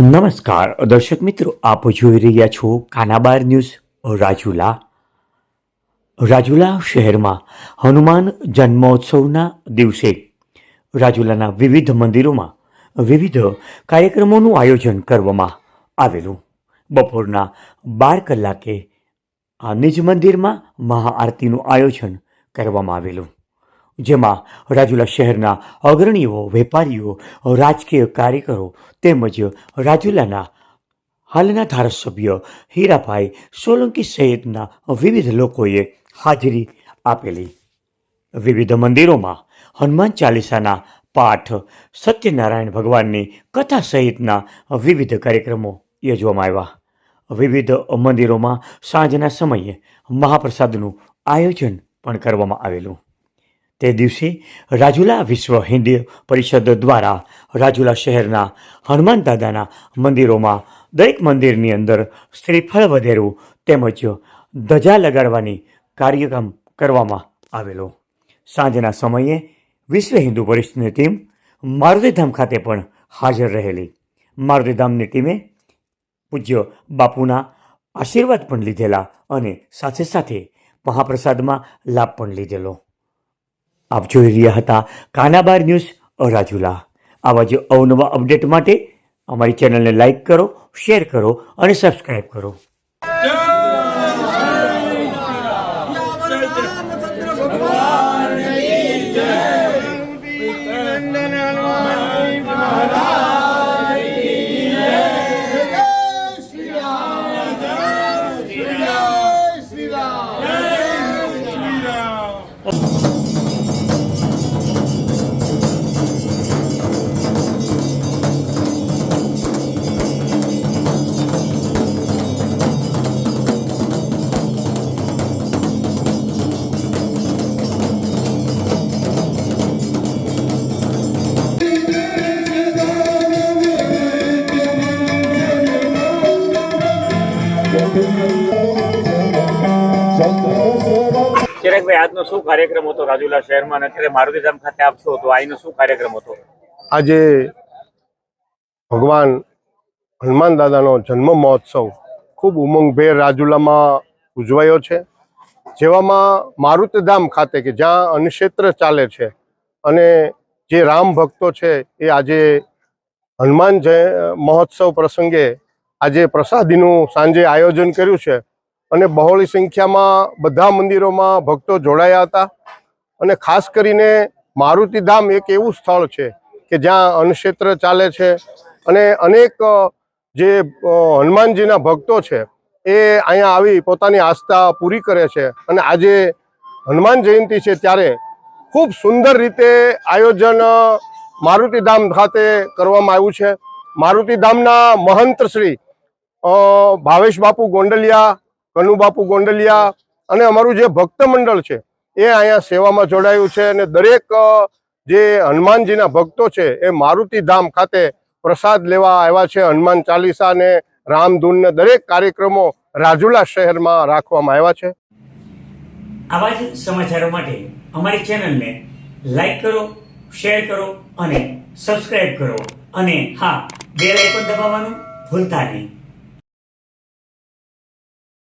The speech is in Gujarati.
નમસ્કાર, દર્શક મિત્રો, આપ જોઈ રહ્યા છો કાનાબાર ન્યૂઝ રાજુલા. રાજુલા શહેરમાં હનુમાન જન્મોત્સવના દિવસે રાજુલાના વિવિધ મંદિરોમાં વિવિધ કાર્યક્રમોનું આયોજન કરવામાં આવેલું. બપોરના બાર કલાકે આ નિજ મંદિરમાં મહાઆરતીનું આયોજન કરવામાં આવેલું. જેમાં રાજુલા શહેરના અગ્રણીઓ, વેપારીઓ, રાજકીય કાર્યકરો તેમજ રાજુલાના હાલના ધારાસભ્ય હીરાભાઈ સોલંકી સહિતના વિવિધ લોકોએ હાજરી આપેલી. વિવિધ મંદિરોમાં હનુમાન ચાલીસાના પાઠ, સત્યનારાયણ ભગવાનની કથા સહિતના વિવિધ કાર્યક્રમો યોજવામાં આવ્યા. વિવિધ મંદિરોમાં સાંજના સમયે મહાપ્રસાદનું આયોજન પણ કરવામાં આવેલું. તે દિવસે રાજુલા વિશ્વ હિન્દી પરિષદ દ્વારા રાજુલા શહેરના હનુમાન દાદાના મંદિરોમાં દરેક મંદિરની અંદર શ્રીફળ વધેરું તેમજ ધજા લગાડવાની કાર્યક્રમ કરવામાં આવેલો. સાંજના સમયે વિશ્વ હિન્દુ પરિષદની ટીમ મારુતિધામ ખાતે પણ હાજર રહેલી. મારુતિધામની ટીમે પૂજ્ય બાપુના આશીર્વાદ પણ લીધેલા અને સાથે સાથે મહાપ્રસાદમાં લાભ પણ લીધેલો. આપ જોઈ રહ્યા હતા કાનાબાર ન્યૂઝ રાજુલા આવા જ અવનવા અપડેટ માટે અમારી ચેનલને લાઈક કરો, શેર કરો અને સબસ્ક્રાઈબ કરો. રામચંદ્ર આજે ભગવાન હનુમાન દાદાનો જન્મ મહોત્સવ ખૂબ ઉમંગભેર રાજુલામાં ઉજવાયો છે. જેવામાં મારુતિધામ ખાતે, કે જ્યાં અન્નક્ષેત્ર ચાલે છે, અને જે રામ ભક્તો છે, એ આજે હનુમાન જય, મહોત્સવ પ્રસંગે આજે પ્રસાદીનું સાંજે આયોજન કર્યું છે અને બહોળી સંખ્યામાં બધા મંદિરોમાં ભક્તો જોડાયા હતા. અને ખાસ કરીને મારુતિધામ એક એવું સ્થળ છે કે જ્યાં અન્નક્ષેત્ર ચાલે છે અને અનેક જે હનુમાનજીના ભક્તો છે એ અહીંયા આવી પોતાની આસ્થા પૂરી કરે છે. અને આજે હનુમાન જયંતિ છે ત્યારે ખૂબ સુંદર રીતે આયોજન મારુતિધામ ખાતે કરવામાં આવ્યું છે. મારુતિધામના મહંત શ્રી ભાવેશ બાપુ ગોંડલિયા, કનુ બાપુ ગોંડલિયા અને અમારું જે ભક્ત મંડળ છે, એ અહીંયા સેવામાં જોડાયું છે અને દરેક જે હનુમાનજીના ભક્તો છે, એ મારુતિધામ ખાતે પ્રસાદ લેવા આવ્યા છે, હનુમાન ચાલીસા ને રામધૂન ને દરેક કાર્યક્રમો રાજુલા શહેરમાં રાખવામાં આવ્યા છે. આવા જ સમાચારો માટે અમારી ચેનલને લાઈક કરો, શેર કરો અને સબસ્ક્રાઇબ કરો. અને હા, બેલ આઇકોન દબાવવાનું ભૂલતા નહીં.